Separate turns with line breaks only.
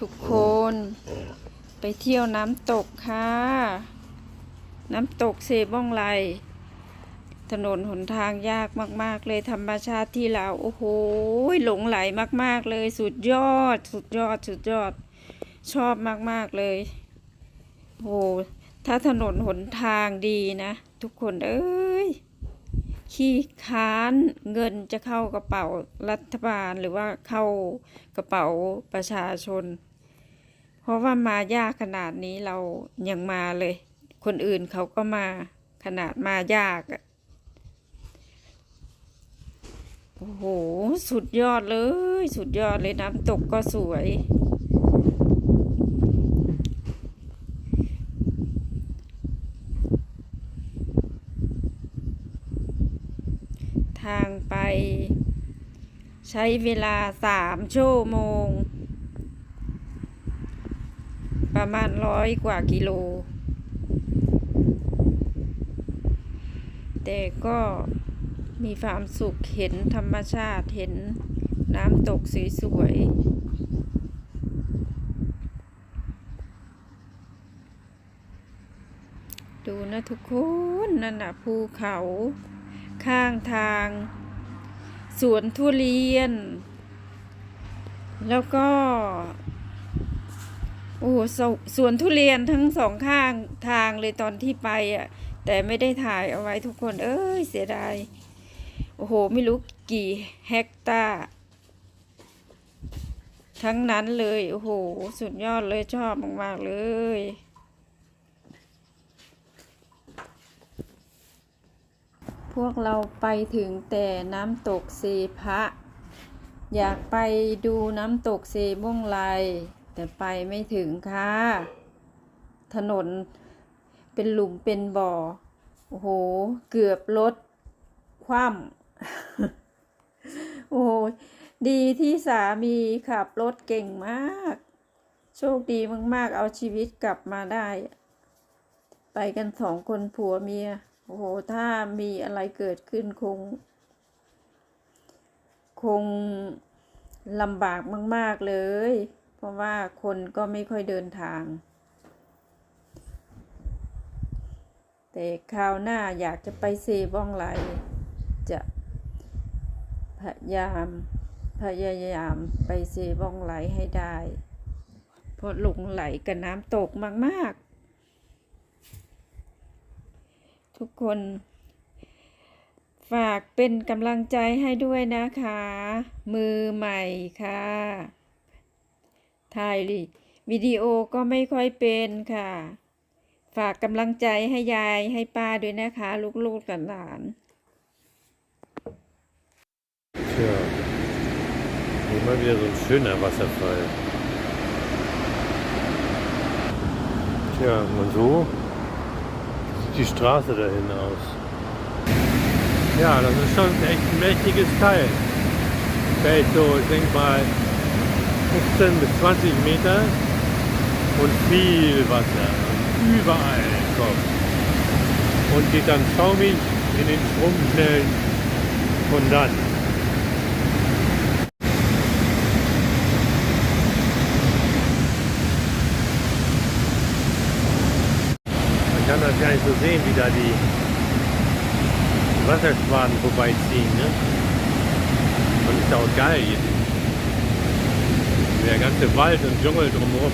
ทุกคน ไปเที่ยวน้ำตกค่ะ น้ำตกเซบ้องไลถนนหนทางยากมาก ๆ เลยธรรมชาติที่เราโอ้โหหลงไหลมาก ๆ เลยสุดยอด สุดยอด สุดยอด ชอบมาก ๆ เลยโอ้โหถ้าถนนหนทางดีนะ ทุกคนเอ้ย ขี้ค้านเงินจะเข้ากระเป๋ารัฐบาลหรือว่าเข้ากระเป๋าประชาชน เพราะว่ามายากขนาดนี้เรายังมาเลย คนอื่นเขาก็มาขนาดมายากอะโอ้โห สุดยอดเลย สุดยอดเลยน้ำตกก็สวย ทางไป ใช้เวลาสามชั่วโมง ประมาณร้อยกว่ากิโล แต่ก็มีความสุขเห็นธรรมชาติเห็นน้ำตกสวยๆ ดูนะทุกคน นั่นนะภูเขา ข้างทาง สวนทุเรียน แล้วก็ โอ้โหสวสวนทุเรียนทั้งสองข้างทางเลยตอนที่ไปอะ แต่ไม่ได้ถ่ายเอาไว้ทุกคน เอ้ย เสียดาย โอ้โห ไม่รู้กี่เฮกตาร์ทั้งนั้นเลย โอ้โห สุดยอดเลยชอบมาก ๆ เลย วกเราไปถึงแต่น้ำตกเซพะ อยากไปดูน้ำตกเซบ้งไลแต่ไปไม่ถึงค่ะ ถนนเป็นหลุมเป็นบ่อ โอ้โห เกือบรถคว่ำโอ้โห ดีที่สามีขับรถเก่งมาก โชคดีมาก ๆ เอาชีวิตกลับมาได้ ไปกันสองคนผัวเมีย โอ้โห ถ้ามีอะไรเกิดขึ้นคง คงลำบากมาก ๆ เลย เพราะว่าคนก็ไม่ค่อยเดินทาง แต่คราวหน้าอยากจะไปเซบ้องไหล จะพยายามพยายามไปเซบ้องไหลให้ได้ เพราะหลงไหลกับน้ำตกมาก ๆ ทุกคน ฝากเป็นกำลังใจให้ด้วยนะคะ มือใหม่ค่ะถ่ายวิดีโอก็ไม่ค่อยเป็นค่ะ ฝากกำลังใจให้ยายให้ป้าด้วยนะคะ ลูกๆกับหลาน
Tja, immer wieder so ein schöner Wasserfall. Tja, und so die Straße dahin aus. Ja, das ist schon echt ein mächtiges Teil. Fällt so, ich denke mal, 15 bis 20 Meter und viel Wasser. Überall kommt. Und geht dann schaumig in den Strom schnell und dann kann das gar nicht so sehen, wie da die Wasserschwaden vorbeiziehen. Ne? Und ist auch geil hier. Der ganze Wald und Dschungel drumherum.